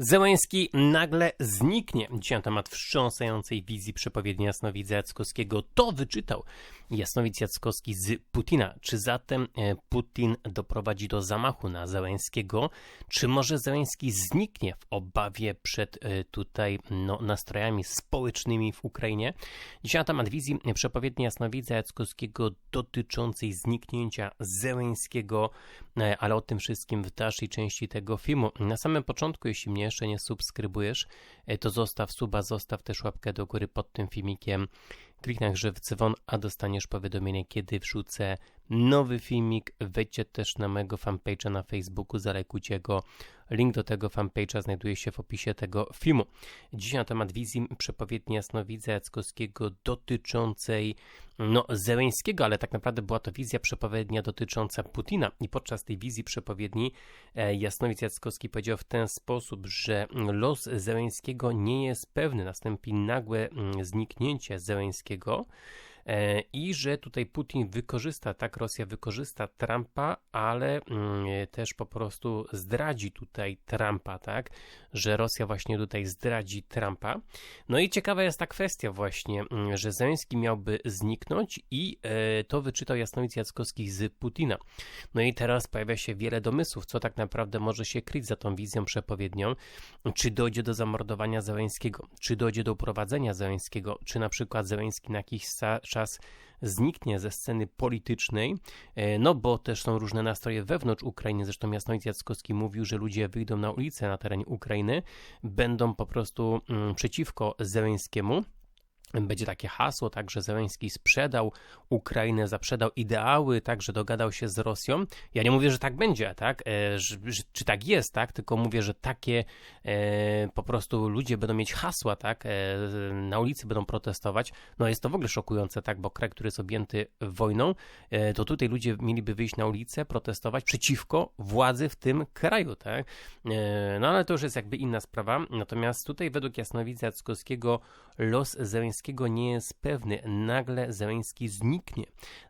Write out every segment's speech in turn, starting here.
Zełęński nagle zniknie. Dzisiaj na temat wstrząsającej wizji przepowiedni jasnowidza Jackowskiego. To wyczytał jasnowic Jackowski z Putina. Czy zatem e, Putin doprowadzi do zamachu na Zełęńskiego? Czy może Zełęński zniknie w obawie przed e, tutaj no, nastrojami społecznymi w Ukrainie? Dzisiaj na temat wizji przepowiedni jasnowidza Jackowskiego dotyczącej zniknięcia Zełęńskiego, e, ale o tym wszystkim w dalszej części tego filmu. Na samym początku, jeśli mnie jeszcze nie subskrybujesz, e, to zostaw suba, zostaw też łapkę do góry pod tym filmikiem. Kliknij że w dzwon, a dostaniesz powiadomienie, kiedy wrzucę nowy filmik. Wejdźcie też na mojego fanpage'a na Facebooku, zalajkujcie go. Link do tego fanpage'a znajduje się w opisie tego filmu. Dziś na temat wizji przepowiedni jasnowidza Jackowskiego dotyczącej no, Zełęńskiego, ale tak naprawdę była to wizja przepowiednia dotycząca Putina. I podczas tej wizji przepowiedni e, jasnowidz Jackowski powiedział w ten sposób, że los Zełęńskiego nie jest pewny. Nastąpi nagłe mm, zniknięcie Zełęńskiego. E, i że tutaj Putin wykorzysta, tak, Rosja wykorzysta Trumpa, ale mm, też po prostu zdradzi tutaj Trumpa, tak, że Rosja właśnie tutaj zdradzi Trumpa. No i ciekawa jest ta kwestia właśnie, mm, że Zelenski miałby zniknąć i e, to wyczytał Jasnowic Jackowski z Putina. No i teraz pojawia się wiele domysłów, co tak naprawdę może się kryć za tą wizją przepowiednią. Czy dojdzie do zamordowania Zeleńskiego, czy dojdzie do uprowadzenia Zeleńskiego, czy na przykład Zeleński na jakiś czas czas zniknie ze sceny politycznej, e, no bo też są różne nastroje wewnątrz Ukrainy. Zresztą Jasnowic Jackowski mówił, że ludzie wyjdą na ulicę na terenie Ukrainy, będą po prostu mm, przeciwko Zeleńskiemu będzie takie hasło, tak, że Zełenski sprzedał Ukrainę, zaprzedał ideały, tak, że dogadał się z Rosją. Ja nie mówię, że tak będzie, tak, e, że, że, czy tak jest, tak, tylko mówię, że takie e, po prostu ludzie będą mieć hasła, tak, e, na ulicy będą protestować. No jest to w ogóle szokujące, tak, bo kraj, który jest objęty wojną, e, to tutaj ludzie mieliby wyjść na ulicę, protestować przeciwko władzy w tym kraju, tak. E, no ale to już jest jakby inna sprawa. Natomiast tutaj według Jasnowidza Jackowskiego los Zełenskiego Zeleńskiego nie jest pewny. Nagle Zeleński zniknie.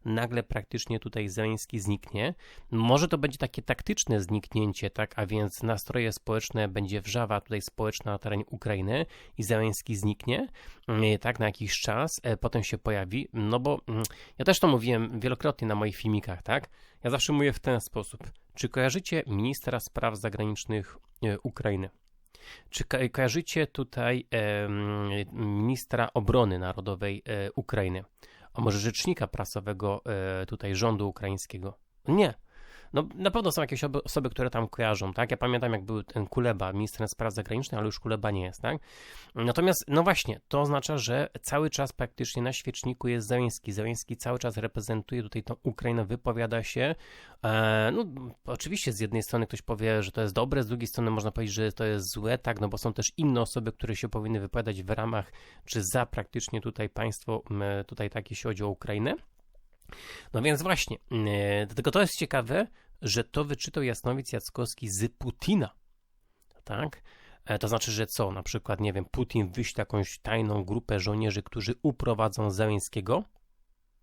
Nagle praktycznie tutaj Zeleński zniknie. Może to będzie takie taktyczne zniknięcie, tak, a więc nastroje społeczne będzie wrzawa tutaj społeczna na terenie Ukrainy i Zeleński zniknie, mm, tak, na jakiś czas, e, potem się pojawi, no bo mm, ja też to mówiłem wielokrotnie na moich filmikach, tak, ja zawsze mówię w ten sposób. Czy kojarzycie ministra spraw zagranicznych e, Ukrainy? Czy ko kojarzycie tutaj ministra obrony narodowej e, Ukrainy? A może rzecznika prasowego e, tutaj rządu ukraińskiego? Nie. No, na pewno są jakieś osoby, które tam kojarzą, tak? Ja pamiętam, jak był ten Kuleba, ministrem spraw zagranicznych, ale już Kuleba nie jest, tak? Natomiast, no właśnie, to oznacza, że cały czas praktycznie na świeczniku jest Zeleński. Zeleński cały czas reprezentuje tutaj tą Ukrainę, wypowiada się. E, no, oczywiście z jednej strony ktoś powie, że to jest dobre, z drugiej strony można powiedzieć, że to jest złe, tak? No bo są też inne osoby, które się powinny wypowiadać w ramach, czy za praktycznie tutaj państwo, tutaj tak, jeśli chodzi o Ukrainę. No więc właśnie, e, dlatego to jest ciekawe, że to wyczytał Jasnowic Jackowski z Putina, tak? E, to znaczy, że co? Na przykład, nie wiem, Putin wyśle jakąś tajną grupę żołnierzy, którzy uprowadzą Zeleńskiego?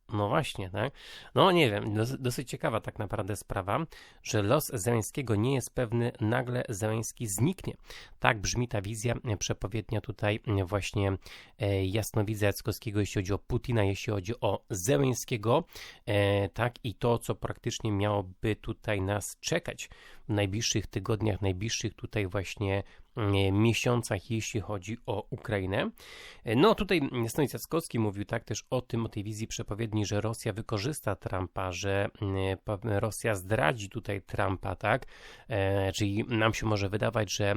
No właśnie, tak? No nie wiem, dosyć ciekawa tak naprawdę sprawa, że los Zeleńskiego nie jest pewny, nagle Zeleński zniknie. Tak brzmi ta wizja przepowiednia tutaj właśnie e, jasnowidza Jackowskiego, jeśli chodzi o Putina, jeśli chodzi o Zeleńskiego, e, tak i to, co praktycznie miałoby tutaj nas czekać w najbliższych tygodniach, najbliższych tutaj właśnie E, miesiącach, jeśli chodzi o Ukrainę. E, no tutaj Stonic Jackowski mówił tak też o tym, o tej wizji przepowiedni, że Rosja wykorzysta Trumpa, że e, Rosja zdradzi tutaj Trumpa, tak? Czyli nam się może wydawać, że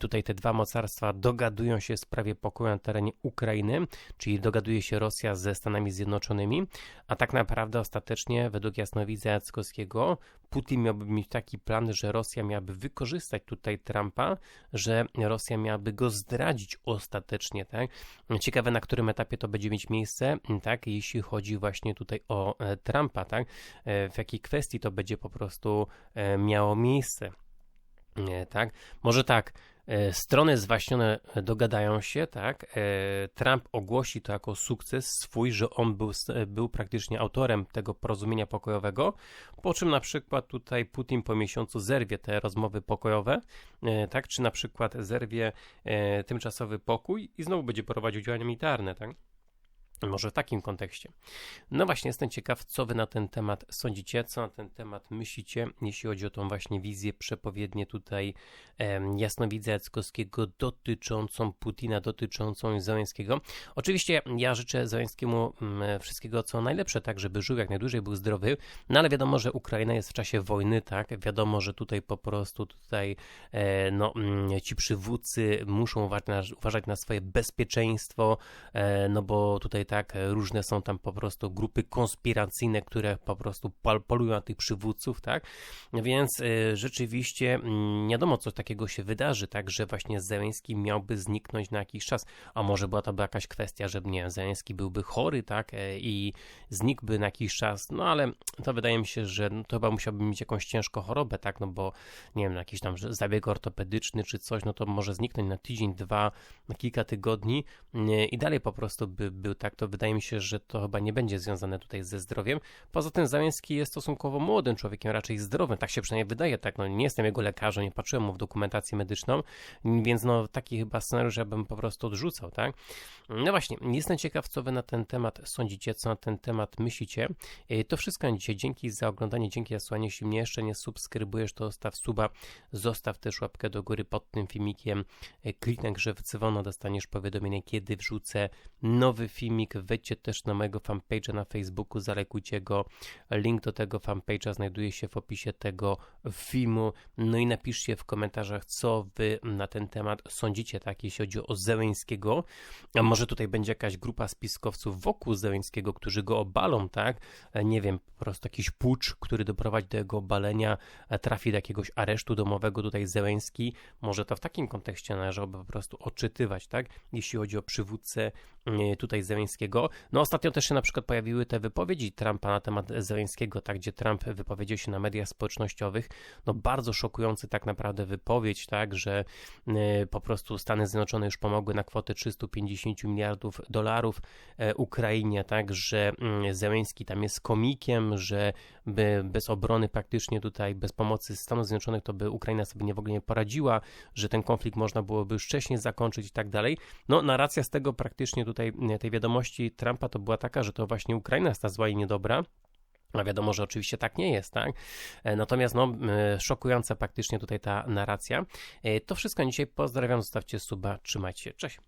tutaj te dwa mocarstwa dogadują się w sprawie pokoju na terenie Ukrainy, czyli dogaduje się Rosja ze Stanami Zjednoczonymi, a tak naprawdę ostatecznie według jasnowidza Jackowskiego Putin miałby mieć taki plan, że Rosja miałaby wykorzystać tutaj Trumpa, że Rosja miałaby go zdradzić ostatecznie, tak? Ciekawe, na którym etapie to będzie mieć miejsce, tak? Jeśli chodzi właśnie tutaj o e, Trumpa, tak? E, w jakiej kwestii to będzie po prostu e, miało miejsce. Tak? Może tak, Strony zwaśnione dogadają się, tak? E, Trump ogłosi to jako sukces swój, że on był, był praktycznie autorem tego porozumienia pokojowego, po czym na przykład tutaj Putin po miesiącu zerwie te rozmowy pokojowe, e, tak? Czy na przykład zerwie tymczasowy pokój i znowu będzie prowadził działania militarne, tak? Może w takim kontekście. No właśnie, jestem ciekaw, co wy na ten temat sądzicie, co na ten temat myślicie, jeśli chodzi o tą właśnie wizję przepowiednię tutaj em, jasnowidza Jackowskiego dotyczącą Putina, dotyczącą Załęskiego. Oczywiście ja życzę Załęskiemu mm, wszystkiego, co najlepsze, tak, żeby żył jak najdłużej, był zdrowy, no ale wiadomo, że Ukraina jest w czasie wojny, tak, wiadomo, że tutaj po prostu tutaj e, no, mm, ci przywódcy muszą uważać na, uważać na swoje bezpieczeństwo, e, no bo tutaj tak, różne są tam po prostu grupy konspiracyjne, które po prostu polują na tych przywódców, tak, więc y, rzeczywiście mm, nie wiadomo, co takiego się wydarzy, tak, że właśnie Zeleński miałby zniknąć na jakiś czas, a może była to by jakaś kwestia, że nie, Zeleński byłby chory, tak, e, i znikłby na jakiś czas, no ale to wydaje mi się, że no, to chyba musiałby mieć jakąś ciężką chorobę, tak, no bo nie wiem, jakiś tam zabieg ortopedyczny czy coś, no to może zniknąć na tydzień, dwa, na kilka tygodni i dalej po prostu by był tak, to wydaje mi się, że to chyba nie będzie związane tutaj ze zdrowiem. Poza tym Załęski jest stosunkowo młodym człowiekiem, raczej zdrowym, tak się przynajmniej wydaje, tak, no nie jestem jego lekarzem, nie patrzyłem mu w dokumentację medyczną, więc no taki chyba scenariusz ja bym po prostu odrzucał, tak. No właśnie, jestem ciekaw, co wy na ten temat sądzicie, co na ten temat myślicie. E, to wszystko na dzisiaj. Dzięki za oglądanie, dzięki za słuchanie. Jeśli mnie jeszcze nie subskrybujesz, to zostaw suba, zostaw też łapkę do góry pod tym filmikiem, e, kliknij grze w dzwono, dostaniesz powiadomienie, kiedy wrzucę nowy filmik. Wejdźcie też na mojego fanpage'a na Facebooku, zalekujcie go. Link do tego fanpage'a znajduje się w opisie tego filmu. No i napiszcie w komentarzach, co wy na ten temat sądzicie, tak, jeśli chodzi o Zeleńskiego. A może tutaj będzie jakaś grupa spiskowców wokół Zeleńskiego, którzy go obalą, tak? Nie wiem, po prostu jakiś pucz, który doprowadzi do jego obalenia, trafi do jakiegoś aresztu domowego tutaj Zeleński. Może to w takim kontekście należałoby po prostu odczytywać, tak? Jeśli chodzi o przywódcę tutaj Zeleńskiego. No ostatnio też się na przykład pojawiły te wypowiedzi Trumpa na temat Zeleńskiego, tak, gdzie Trump wypowiedział się na mediach społecznościowych, no bardzo szokujący tak naprawdę wypowiedź, tak, że y, po prostu Stany Zjednoczone już pomogły na kwotę 350 miliardów dolarów y, Ukrainie, tak, że y, Zeleński tam jest komikiem, że by bez obrony praktycznie tutaj, bez pomocy Stanów Zjednoczonych, to by Ukraina sobie nie w ogóle nie poradziła, że ten konflikt można byłoby już wcześniej zakończyć i tak dalej. No narracja z tego praktycznie tutaj tej wiadomości Trumpa to była taka, że to właśnie Ukraina jest ta zła i niedobra. A wiadomo, że oczywiście tak nie jest, tak? E, natomiast no, szokująca praktycznie tutaj ta narracja. E, to wszystko dzisiaj. Pozdrawiam, zostawcie suba, trzymajcie się. Cześć.